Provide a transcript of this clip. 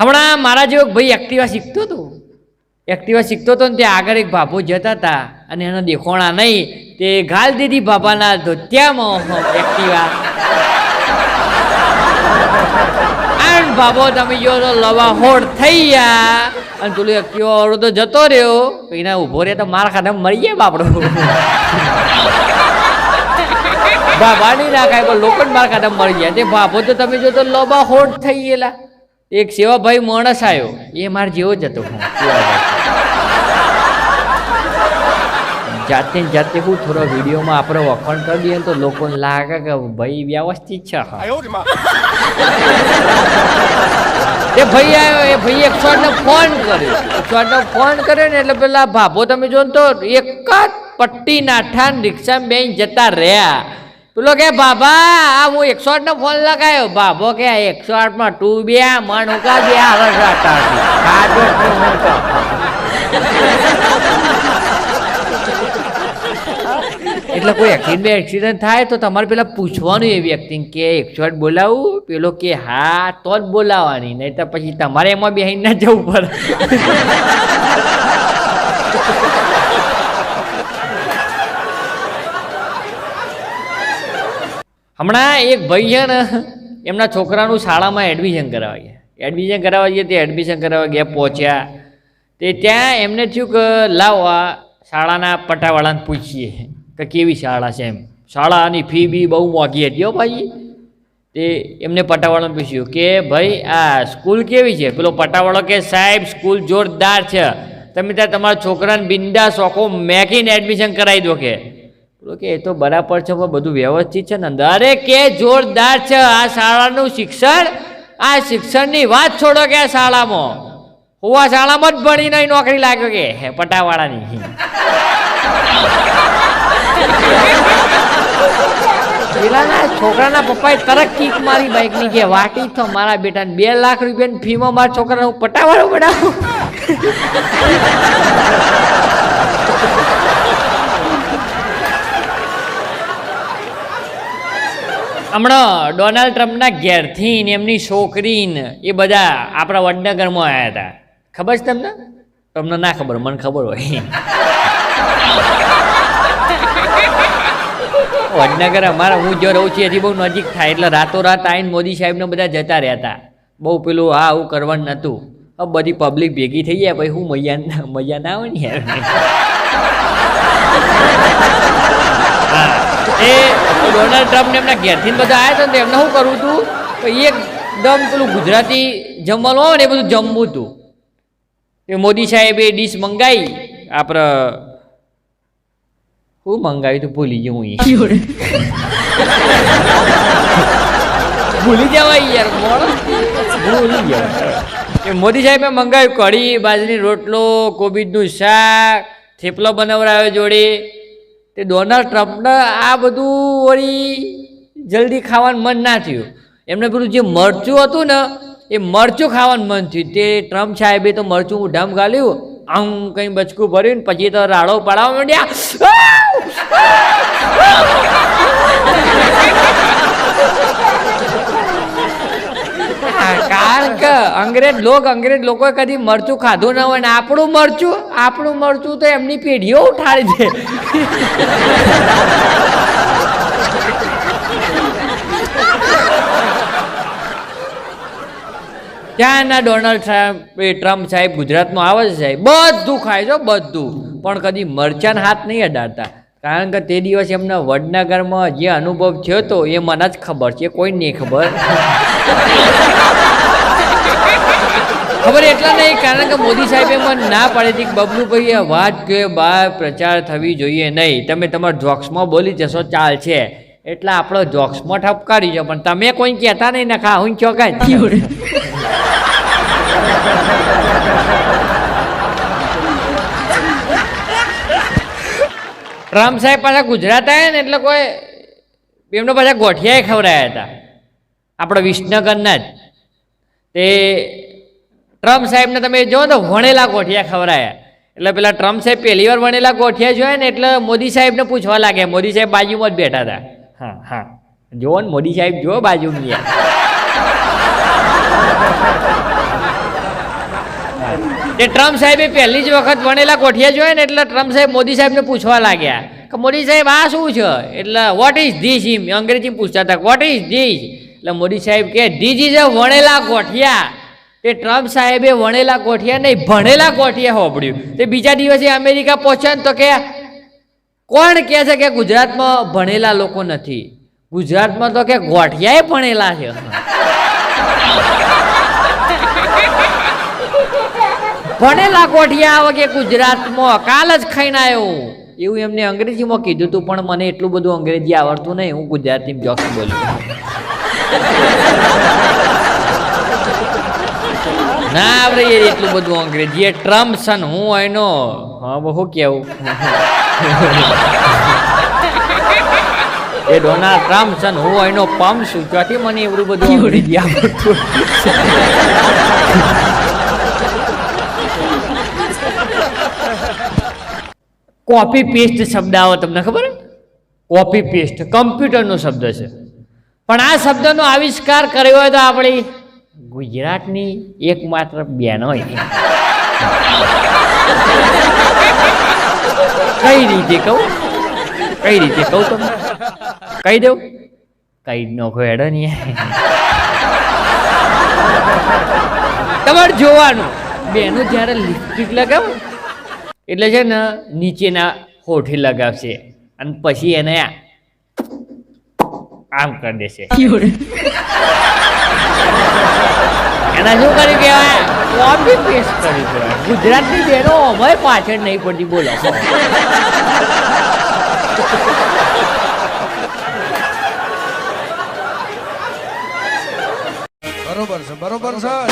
હમણાં મારા જેવો ભાઈ એક્ટિવા શીખતો હતો. એક્ટિવા શીખતો હતો ને તે આગળ એક ભાભો જતા હતા અને એનો દેખોણા નહીં, તે ગાલ દીધી બાબાના ધોત્યામાં એક્ટિવા બાબો તમે જો તો લવા હોડ થઈ ગયા. અને પેલું એક્ટિવા વાળો તો જતો રહ્યો. એના ઊભો રહે તો મારા ખાતે મરી જાય બાપડો. બાબા નહીં નાખાય, પણ લોકો મારા ખાતે મરી જાય. તે બાબો તો તમે જો તો લબા હોડ થઈ ગયેલા. એક સેવાભાઈ માણસ આવ્યો એ મારા જેવો જ હતો જાતે જાતે હું થોડો વિડીયોમાં આપણે વખાણ કરી દઈએ તો લોકોને લાગે કે ભાઈ વ્યવસ્થિત છે એ ભાઈ આવ્યો એ ભાઈ એક શોર્ટનો ફોન કર્યો. એક શોર્ટનો ફોન કર્યો ને એટલે પેલા ભાભો તમે જો તો જ પટ્ટી નાઠા રિક્ષામાં બેન જતા રહ્યા. પેલો કે, બાબા, આ હું એકસો આઠનો ફોન લગાવ્યો બાબો કે એકસો આઠમાં તું બે મણ ઉકા બે આવે. એટલે કોઈ એક્સિડન્ટ એક્સિડન્ટ થાય તો તમારે પેલા પૂછવાનું એ વ્યક્તિ કે એકસો આઠ બોલાવું? પેલો કે, હા, તો જ બોલાવવાની નહીં તો પછી તમારે એમાં બેહીને ના જવું પડે. હમણાં એક ભાઈ છે ને, એમના છોકરાનું શાળામાં એડમિશન કરાવવા ગયા એડમિશન કરાવવા ગયા તે એડમિશન કરાવવા ગયા, પહોંચ્યા. તે ત્યાં એમને થયું કે, લાવો આ શાળાના પટાવાળાને પૂછીએ કે કેવી શાળા છે એમ. શાળાની ફી બી બહુ મોંઘી હતી હો ભાઈ. તે એમને પટાવાળાને પૂછ્યું કે, ભાઈ, આ સ્કૂલ કેવી છે? પેલો પટાવાળો કે, સાહેબ સ્કૂલ જોરદાર છે. તમે ત્યાં તમારા છોકરાને બિંદા શોખો મેકીને એડમિશન કરાવી દો કે. કે એ તો બરાબર છે બધું વ્યવસ્થિત છે ને અરે કે જોરદાર છે આ શાળાનું શિક્ષણ? આ શિક્ષણની વાત છોડો કે આ શાળામાં? હું આ શાળામાં જ ભણીને નોકરી લાગ્યો કે, હે, પટાવાળાની પેલાના છોકરાના પપ્પાએ તરત કીક મારી બાઇકની કે, વાટી તો મારા બેટાને બે લાખ રૂપિયાની ફીમાં મારા છોકરાને હું પટાવાળો બનાવું. હમણાં ડોનાલ્ડ ટ્રમ્પના ઘેરથી એમની છોકરીને એ બધા આપણા વડનગરમાં આવ્યા હતા. ખબર છે તમને? તમને ના ખબર મને ખબર હોય. વડનગર અમારા હું જો રહું છું એથી બહુ નજીક થાય. એટલે રાતોરાત આવીને મોદી સાહેબને બધા જતા રહેતા બહુ પેલું હા આવું કરવાનું નહોતું. હવે બધી પબ્લિક ભેગી થઈ જાય પછી હું મજા મજા ના આવે ને યાર? હા, એ ડોનાલ્ડ ટ્રમ્પ ને એમના ઘેરથી બધા આવ્યા હતા ને એમને શું કરવું હતું તો એકદમ પેલું ગુજરાતી જમવાનું આવે ને એ બધું જમવું હતું એ મોદી સાહેબે ડીશ મંગાવી આપણે હું મંગાવ્યું તું? ભૂલી ગયું હું. ભૂલી જવાય યાર ભૂલી જવાય એ મોદી સાહેબે મંગાવ્યું કઢી બાજરી રોટલો, કોબીજનું શાક, થેપલો બનાવડાવ્યો જોડે. તે ડોનાલ્ડ ટ્રમ્પને આ બધું વળી જલ્દી ખાવાનું મન ના થયું. એમને પેલું જે મરચું હતું ને, એ મરચું ખાવાનું મન થયું. તે ટ્રમ્પ સાહેબે તો મરચું ઉઢામ ગાલ્યું. આમ કંઈ બચકું ભર્યું ને પછી તો રાડો પાડવા માંડ્યા. કારણ કે અંગ્રેજ લોક અંગ્રેજ લોકોએ કદી મરચું ખાધું ન હોય ને આપણું મરચું આપણું મરચું તો એમની પેઢીઓ ઉઠાડી દે. ત્યાંના ડોનાલ્ડ સાહેબ, એ ટ્રમ્પ સાહેબ ગુજરાતમાં આવે છે સાહેબ, બધું ખાય છે બધું. પણ કદી મરચાન હાથ નહીં અડાડતા. કારણ કે તે દિવસ એમના વડનગરમાં જે અનુભવ થયો હતો એ મને જ ખબર છે, કોઈ નહીં ખબર. ખબર એટલા નહીં, કારણ કે મોદી સાહેબે મને ના પાડી હતી બબલુભાઈ વાત કે બહાર પ્રચાર થવી જોઈએ નહીં. તમે તમારા જોક્સમાં બોલી જશો ચાલશે એટલે આપણો જોક્સમાં ઠપકારી જાઓ. પણ તમે કોઈ કહેતા નહીં, નખા, હું ચોકાય રામ સાહેબ પાછા ગુજરાત આવ્યા ને, એટલે કોઈ એમને પાછા ગોઠિયાએ ખવડાયા હતા. આપણા વિસનગરના જ. તે ટ્રમ્પ સાહેબને તમે જો તો વણેલા ગોઠિયા ખવડાયા. એટલે પેલા ટ્રમ્પ સાહેબ પહેલી વાર વણેલા ગોઠિયા જોયા ને એટલે મોદી સાહેબને પૂછવા લાગ્યા. મોદી સાહેબ બાજુમાં જ બેઠા હતા. હા હા. જુઓ ને મોદી સાહેબ જુઓ બાજુમાં તે ટ્રમ્પ સાહેબે પહેલી જ વખત વણેલા ગોઠિયા જોયા ને એટલે ટ્રમ્પ સાહેબ મોદી સાહેબને પૂછવા લાગ્યા કે મોદી સાહેબ, આ શું છે? એટલે વોટ ઇઝ ધીસ ઇમ અંગ્રેજી પૂછતા હતા વોટ ઇઝ ધીસ એટલે મોદી સાહેબ કે ધીસ ઇઝ અ વણેલા કોઠિયા તે ટ્રમ્પ સાહેબે વણેલા કોઠિયા નહીં, ભણેલા કોઠિયા હોબળ્યું તે બીજા દિવસે અમેરિકા પહોંચ્યા તો કે, કોણ કહે છે કે ગુજરાતમાં ભણેલા લોકો નથી? ગુજરાતમાં તો કે ગોઠિયાએ ભણેલા છે. ભણેલા ગોઠિયા આવે કે ગુજરાતમાં, કાલ જ ખાઈને આવ્યો. એવું એમને અંગ્રેજીમાં કીધું હતું પણ મને એટલું બધું અંગ્રેજી આવડતું નહીં, હું ગુજરાતીમાં જોક્સ બોલું. ના, આપણે એટલું બધું અંગ્રેજી એ ટ્રમ્પ સન હું એનો હા હું કેવું? એ ડોનાલ્ડ ટ્રમ્પ છે હું એનો પમ છું ત્યાંથી મને એવું બધું અંગ્રેજી આવડતું કોપી પેસ્ટ શબ્દ આવો તમને ખબર? કોપી પેસ્ટ કમ્પ્યુટરનો શબ્દ છે. પણ આ શબ્દનો આવિષ્કાર કર્યો હોય તો આપણી ગુજરાતની એકમાત્ર હોય. કઈ રીતે કહું? કઈ રીતે કહું તમને? કહી દઉં? કઈ નોખો હેડો નહીં તમારે જોવાનું. બેનું જ્યારે લિપસ્ટિક લગાવો, એટલે છે ને નીચેના હોઠે લગાવશે અને પછી એને આમ કરી દેશે. એના શું કર્યું કહેવાય? કોપી પેસ્ટ કરી કહેવાય. ગુજરાતની બહેનો અમે પાછળ નહીં પડતી, બોલો. બરોબર છે બરોબર છે.